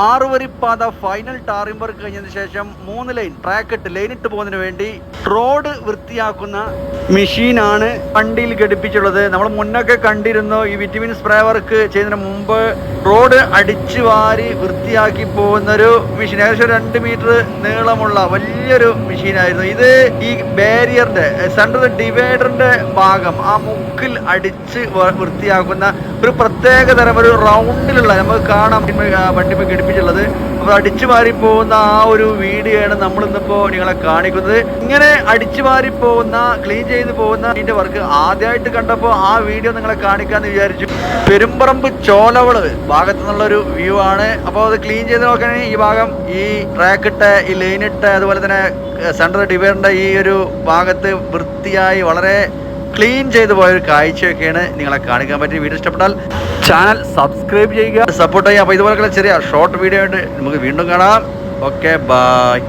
ആറുവരിപ്പാത final tarring work കഴിഞ്ഞതിന് ശേഷം മൂന്ന് ലൈൻ ട്രാക്ക് ഇട്ട് ലൈൻ ഇട്ട് പോകുന്നതിന് വേണ്ടി റോഡ് വൃത്തിയാക്കുന്ന മെഷീനാണ് വണ്ടിയിൽ ഘടിപ്പിച്ചുള്ളത് നമ്മൾ മുന്നൊക്കെ കണ്ടിരുന്നു ഈ വിറ്റമിൻ സ്പ്രേ വർക്ക് ചെയ്യുന്നതിന് മുമ്പ് റോഡ് അടിച്ചു വാരി വൃത്തിയാക്കി പോകുന്ന ഒരു മെഷീൻ ഏകദേശം രണ്ട് മീറ്റർ നീളമുള്ള വലിയൊരു മെഷീനായിരുന്നു ഇത് ഈ ബാരിയറിന്റെ സെൻട്രൽ ഡിവൈഡറിന്റെ ഭാഗം ആ മുക്കിൽ അടിച്ച് വൃത്തിയാക്കുന്ന ഒരു പ്രത്യേക തരം ഒരു റൗണ്ടിലുള്ള നമുക്ക് കാണാം. വണ്ടി ഘടിപ്പിച്ചുള്ളത് അപ്പോൾ അടിച്ചു മാറി പോകുന്ന ആ ഒരു വീഡിയോയാണ് നമ്മൾ ഇന്നിപ്പോ നിങ്ങളെ കാണിക്കുന്നത്. ഇങ്ങനെ അടിച്ചു മാറി പോകുന്ന ക്ലീൻ ചെയ്ത് പോകുന്ന അതിന്റെ വർക്ക് ആദ്യമായിട്ട് കണ്ടപ്പോൾ ആ വീഡിയോ നിങ്ങളെ കാണിക്കാന്ന് വിചാരിച്ചു. പെരുമ്പറമ്പ് ചോലവൾ ഭാഗത്തു നിന്നുള്ള ഒരു വ്യൂ ആണ്. അപ്പോൾ അത് ക്ലീൻ ചെയ്ത് നോക്കുകയാണെങ്കിൽ ഈ ഭാഗം ഈ ട്രാക്ക് ഇട്ട ഈ ലൈൻ ഇട്ട് അതുപോലെ തന്നെ സെൻട്രൽ ഡിവൈഡറിന്റെ ഈ ഒരു ഭാഗത്ത് വൃത്തിയായി വളരെ ക്ലീൻ ചെയ്തു പോയൊരു കാഴ്ചയൊക്കെയാണ് നിങ്ങളെ കാണിക്കാൻ പറ്റിയ വീഡിയോ. ഇഷ്ടപ്പെട്ടാൽ ചാനൽ സബ്സ്ക്രൈബ് ചെയ്യുക സപ്പോർട്ട് ചെയ്യുക. അപ്പോൾ ഇതുപോലെയുള്ള ചെറിയ ഷോർട്ട് വീഡിയോ ആയിട്ട് നമുക്ക് വീണ്ടും കാണാം. Okay bye